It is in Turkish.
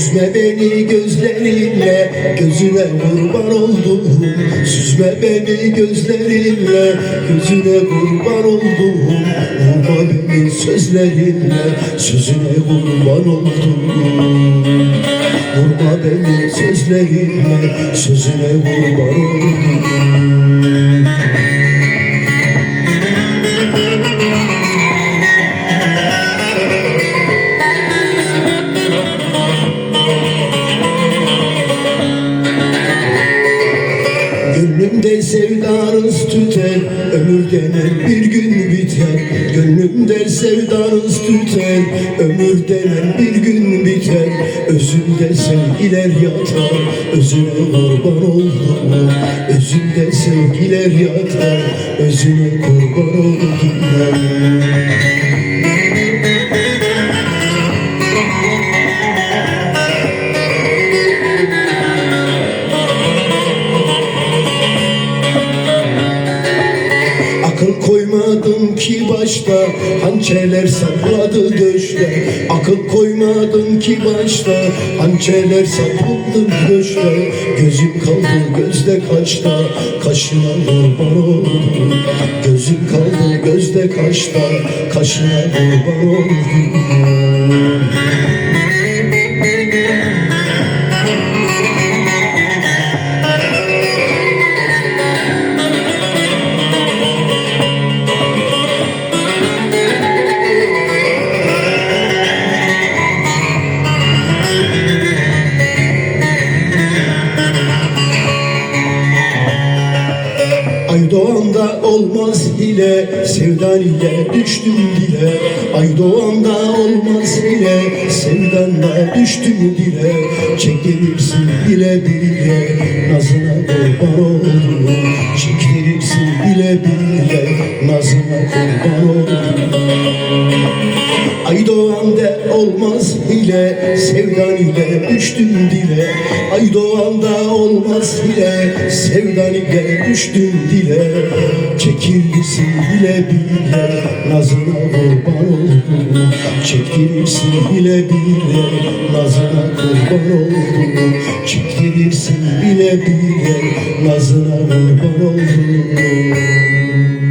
Süzme beni gözlerinle Gözüne kurban oldum. Süzme beni gözlerinle Gözüne kurban oldum. Vurma beni sözlerinle Sözüne kurban oldum. Vurma beni sözlerinle Sözüne kurban oldum Gönlümde sevdanız tüter Ömür denen bir gün biter. Gönlümde sevdanız tüter Ömür denen bir gün biter. Özümde sevgiler yatar Özüne kurban oldum Özümde sevgiler yatar Özüne kurban oldum Akıl koymadım ki başta Hançerler sapladı döşte. Akıl koymadım ki başta Hançerler sapladı döşte. Gözüm kaldı gözde kaçta Kaşına kurban Gözüm kaldı gözde kaçta Kaşına kurban oldum Ay doğanda olmaz ile Sevdan ile düştüm dile. Ay doğanda olmaz ile Sevdanla düştüm dile. Çektirirsin bile bile Nazına kurban oldum. Çektirirsin bile bile Nazına kurban olmaz ile Sevdan ile düştüm dile. Ay doğanda olmaz ile Sevdan ile düştüm dile. Çekilirsin bile bile Nazına kurban oldum. Çektirirsin bile bile Nazına kurban oldum. Çektirirsin bile bile Nazına kurban oldum